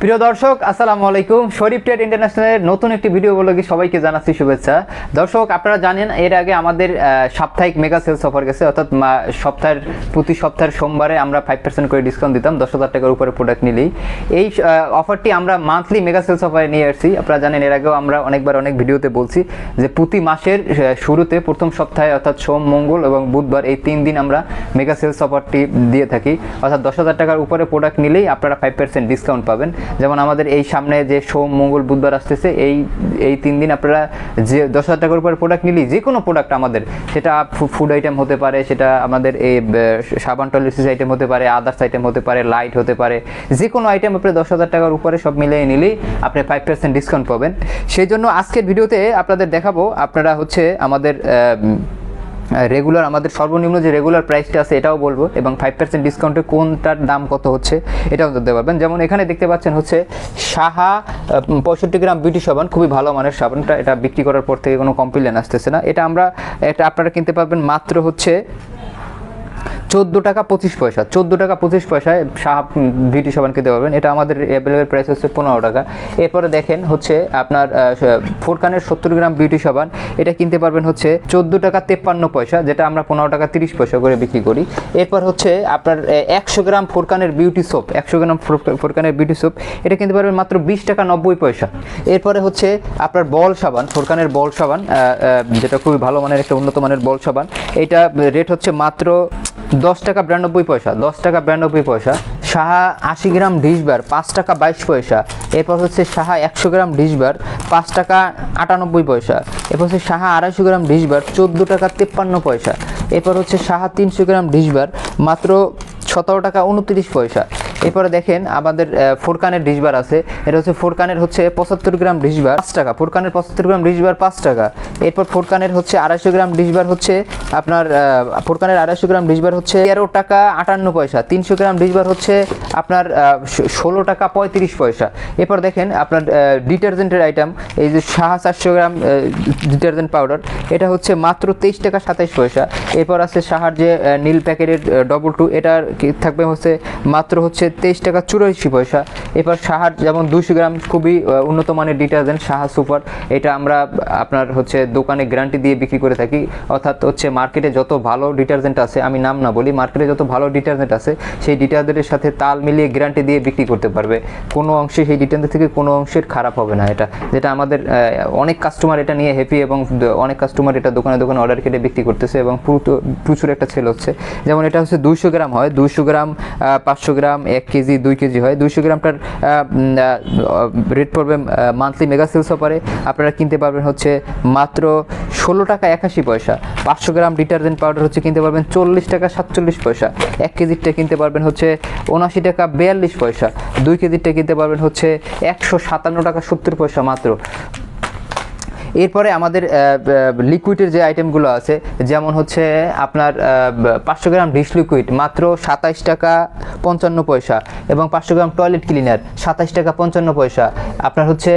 প্রিয় দর্শক, আসসালামু আলাইকুম। শরীফ ট্রেড ইন্টারন্যাশনালের নতুন একটি ভিডিও বলে সবাইকে জানাচ্ছি শুভেচ্ছা। দর্শক, আপনারা জানেন, এর আগে আমাদের সাপ্তাহিক মেগা সেলস অফার গেছে, অর্থাৎ সপ্তাহের, প্রতি সপ্তাহের সোমবারে আমরা ফাইভ পার্সেন্ট করে ডিসকাউন্ট দিতাম, দশ হাজার টাকার উপরে প্রোডাক্ট নিলেই। এই অফারটি আমরা মান্থলি মেগা সেলস অফারে নিয়ে আসছি। আপনারা জানেন, এর আগেও আমরা অনেকবার অনেক ভিডিওতে বলছি যে প্রতি মাসের শুরুতে প্রথম সপ্তাহে, অর্থাৎ সোম, মঙ্গল এবং বুধবার এই তিন দিন আমরা মেগা সেলস অফারটি দিয়ে থাকি। অর্থাৎ দশ হাজার টাকার উপরে প্রোডাক্ট নিলেই আপনারা ফাইভ পার্সেন্ট ডিসকাউন্ট পাবেন। যেমন আমাদের এই সামনে যে সোম, মঙ্গল, বুধবার আসতেছে, এই এই তিন দিন আপনারা যে দশ হাজার টাকার উপরে প্রোডাক্ট নিলেই যে কোনো প্রোডাক্ট আমাদের, সেটা ফুড আইটেম হতে পারে, সেটা আমাদের এই সাবান টয়লেট্রিস আইটেম হতে পারে আদার্স আইটেম হতে পারে লাইট হতে পারে যে কোনো আইটেম আপনি দশ হাজার টাকার উপরে সব মিলিয়ে নিলেই আপনি ফাইভ পার্সেন্ট ডিসকাউন্ট পাবেন। সেই জন্য আজকের ভিডিওতে আপনাদের দেখাবো, আপনারা হচ্ছে আমাদের রেগুলার আমাদের সর্বনিম্ন যে রেগুলার প্রাইসটা আছে এটাও বলব, এবং ফাইভ পার্সেন্ট ডিসকাউন্টে কোনটার দাম কত হচ্ছে, এটাও জানতে পারবেন। যেমন এখানে দেখতে পাচ্ছেন হচ্ছে সাহা পঁয়ষট্টি গ্রাম বিউটি সাবান, খুবই ভালো মানের সাবানটা, এটা বিক্রি করার পর থেকে কোনো কমপ্লেন আসতেছে না। এটা আমরা, এটা আপনারা কিনতে পারবেন মাত্র হচ্ছে চোদ্দ টাকা পঁচিশ পয়সা, চোদ্দ টাকা পঁচিশ পয়সায় সাহা বিউটি সাবান কিনতে পারবেন। এটা আমাদের অ্যাভেলেবেল প্রাইস হচ্ছে পনেরো টাকা। এরপরে দেখেন হচ্ছে আপনার ফোরকানের সত্তর গ্রাম বিউটি সাবান এটা কিনতে পারবেন হচ্ছে চোদ্দ টাকা তেপ্পান্ন পয়সা, যেটা আমরা পনেরো টাকা তিরিশ পয়সা করে বিক্রি করি। এরপর হচ্ছে আপনার একশো গ্রাম ফোরকানের বিউটি সোপ একশো গ্রাম ফোর- ফোরকানের বিউটি সোপ এটা কিনতে পারবেন মাত্র বিশ টাকা নব্বই পয়সা। এরপরে হচ্ছে আপনার বল সাবান, ফোরকানের বল সাবান যেটা খুবই ভালো মানের, একটা উন্নত মানের বল সাবান। এটা রেট হচ্ছে মাত্র দশ টাকা বিরানব্বই পয়সা, দশ টাকা বিরানব্বই পয়সা। সাহা আশি গ্রাম ডিশবার পাঁচ টাকা বাইশ পয়সা। এরপর হচ্ছে সাহা একশো গ্রাম ডিশবার পাঁচ টাকা আটানব্বই পয়সা। এরপর হচ্ছে সাহা আড়াইশো গ্রাম ডিশবার চোদ্দ টাকা তেপ্পান্ন পয়সা। এরপর হচ্ছে সাহা তিনশো গ্রাম ডিশবার মাত্র সতেরো টাকা উনত্রিশ পয়সা। এরপরে দেখেন আমাদের ফোরকানের ডিশবার আছে। এটা হচ্ছে ফোরকানের হচ্ছে পঁচাত্তর গ্রাম ডিশবার পাঁচ টাকা। ফোরকানের পঁচাত্তর গ্রাম ডিশবার পাঁচ টাকা। এরপর ফোরকানের হচ্ছে আড়াইশো গ্রাম ডিশবার হচ্ছে আপনার ফোরকানের আড়াইশো গ্রাম ডিশবার হচ্ছে তেরো টাকা আটান্ন পয়সা। তিনশো গ্রাম ডিশবার হচ্ছে আপনার ষোলো টাকা পঁয়ত্রিশ পয়সা। এরপর দেখেন আপনার ডিটারজেন্টের আইটেম এই যে সাহা চারশো গ্রাম ডিটারজেন্ট পাউডার এটা হচ্ছে মাত্র তেইশ টাকা সাতাইশ পয়সা। এরপর আছে সাহার যে নীল প্যাকেটের ডবল টু এটার থাকবে হচ্ছে মাত্র হচ্ছে তেইশ টাকা চুরাশি পয়সা। এরপর সাহার যেমন দুশো গ্রাম খুবই উন্নত মানের ডিটারজেন্ট সাহা সুপার। এটা আমরা, আপনার হচ্ছে দোকানে গ্যারান্টি দিয়ে বিক্রি করে থাকি। অর্থাৎ হচ্ছে মার্কেটে যত ভালো ডিটারজেন্ট আছে, আমি নাম না বলি, মার্কেটে যত ভালো ডিটারজেন্ট আছে, সেই ডিটারজেন্টের সাথে তাল মিলিয়ে গ্যারান্টি দিয়ে বিক্রি করতে পারবে। কোনো অংশে সেই ডিটারজেন্ট থেকে কোনো অংশের খারাপ হবে না এটা। যেটা আমাদের অনেক কাস্টমার এটা নিয়ে হ্যাপি এবং অনেক কাস্টমার এটা দোকানে দোকানে অর্ডার কেটে বিক্রি করতেছে এবং প্রচুর- একটা সেল হচ্ছে। যেমন এটা হচ্ছে দুশো গ্রাম হয়। দুশো গ্রাম পাঁচশো গ্রাম, এক কেজি, দুই কেজি হয়। দুইশো গ্রামটার রেট পড়বে মান্থলি মেগা সেলস অফারে আপনারা কিনতে পারবেন হচ্ছে মাত্র ষোলো টাকা একাশি পয়সা। পাঁচশো গ্রাম ডিটারজেন্ট পাউডার হচ্ছে কিনতে পারবেন চল্লিশ টাকা সাতচল্লিশ পয়সা। এক কেজিরটা কিনতে পারবেন হচ্ছে উনআশি টাকা বিয়াল্লিশ পয়সা। দুই কেজিরটা কিনতে পারবেন হচ্ছে একশো সাতান্ন টাকা সত্তর পয়সা মাত্র। এরপরে আমাদের লিকুইডের যে আইটেমগুলো আছে, যেমন হচ্ছে আপনার পাঁচশো গ্রাম ডিশ লিকুইড মাত্র সাতাইশ টাকা পঞ্চান্ন পয়সা এবং পাঁচশো গ্রাম টয়লেট ক্লিনার সাতাইশ টাকা পঞ্চান্ন পয়সা। আপনার হচ্ছে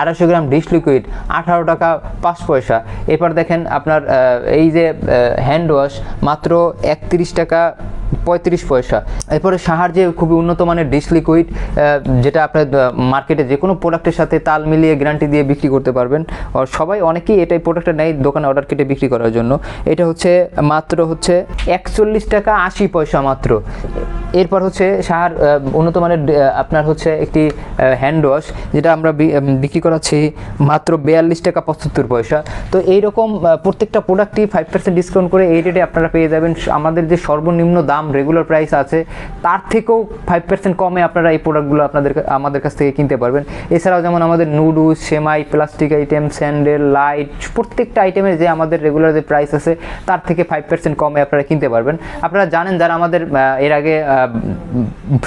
আড়াইশো গ্রাম ডিশ লিকুইড আঠারো টাকা পাঁচ পয়সা। এরপর দেখেন আপনার এই যে হ্যান্ড ওয়াশ মাত্র একত্রিশ টাকা পঁয়ত্রিশ পয়সা। এরপরে সাহার যে খুবই উন্নত মানের ডিশ লিকুইড যেটা আপনার মার্কেটে যে কোনো প্রোডাক্টের সাথে তাল মিলিয়ে গ্যারান্টি দিয়ে বিক্রি করতে পারবেন। সবাই অনেকেই এটাই প্রোডাক্টটা নেয় দোকানে অর্ডার কেটে বিক্রি করার জন্য। এটা হচ্ছে, মাত্র হচ্ছে একচল্লিশ টাকা আশি পয়সা মাত্র। এরপর হচ্ছে আহ, উন্নত মানের আপনার হচ্ছে একটি হ্যান্ড ওয়াশ যেটা আমরা বিক্রি করাচ্ছি মাত্র বিয়াল্লিশ টাকা পঁচাত্তর পয়সা। তো এইরকম প্রত্যেকটা প্রোডাক্টই ফাইভ পার্সেন্ট ডিসকাউন্ট করে এই রেটে আপনারা পেয়ে যাবেন। আমাদের যে সর্বনিম্ন দাম রেগুলার প্রাইস আছে তার থেকেও ফাইভ পার্সেন্ট কমে আপনারা এই প্রোডাক্টগুলো আপনাদের আমাদের কাছ থেকে কিনতে পারবেন। এছাড়াও যেমন আমাদের নুডলস সেমাই প্লাস্টিক আইটেম স্যান্ডেল লাইট প্রত্যেকটা আইটেমের যে আমাদের রেগুলার যে প্রাইস আছে তার থেকে ফাইভ পার্সেন্ট কমে আপনারা কিনতে পারবেন। আপনারা জানেন যারা আমাদের এর আগে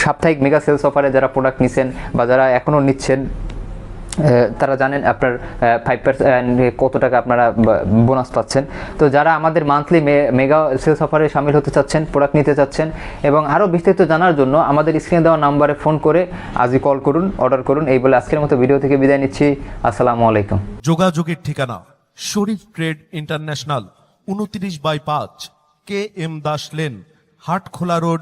সাপ্তাহিক মেগা সেলস অফারে যারা প্রোডাক্ট নিচ্ছেন বা যারা এখনও নিচ্ছেন তারা জানেন আপনার ফাইভ পার্সেন্ট কত টাকা আপনারা বোনাস পাচ্ছেন। তো যারা আমাদের মান্থলি মেগা সেলস অফারে সামিল হতে চাচ্ছেন প্রোডাক্ট নিতে চাচ্ছেন এবং আরও বিস্তারিত জানার জন্য আমাদের স্ক্রিনে দেওয়া নাম্বারে ফোন করে আজই কল করুন অর্ডার করুন। এই বলে আজকের মতো ভিডিও থেকে বিদায় নিচ্ছি। আসসালামু আলাইকুম। যোগাযোগের ঠিকানা, শরীফ ট্রেড ইন্টারন্যাশনাল উনত্রিশ বাই পাঁচ, K M Das lane Hatkhola road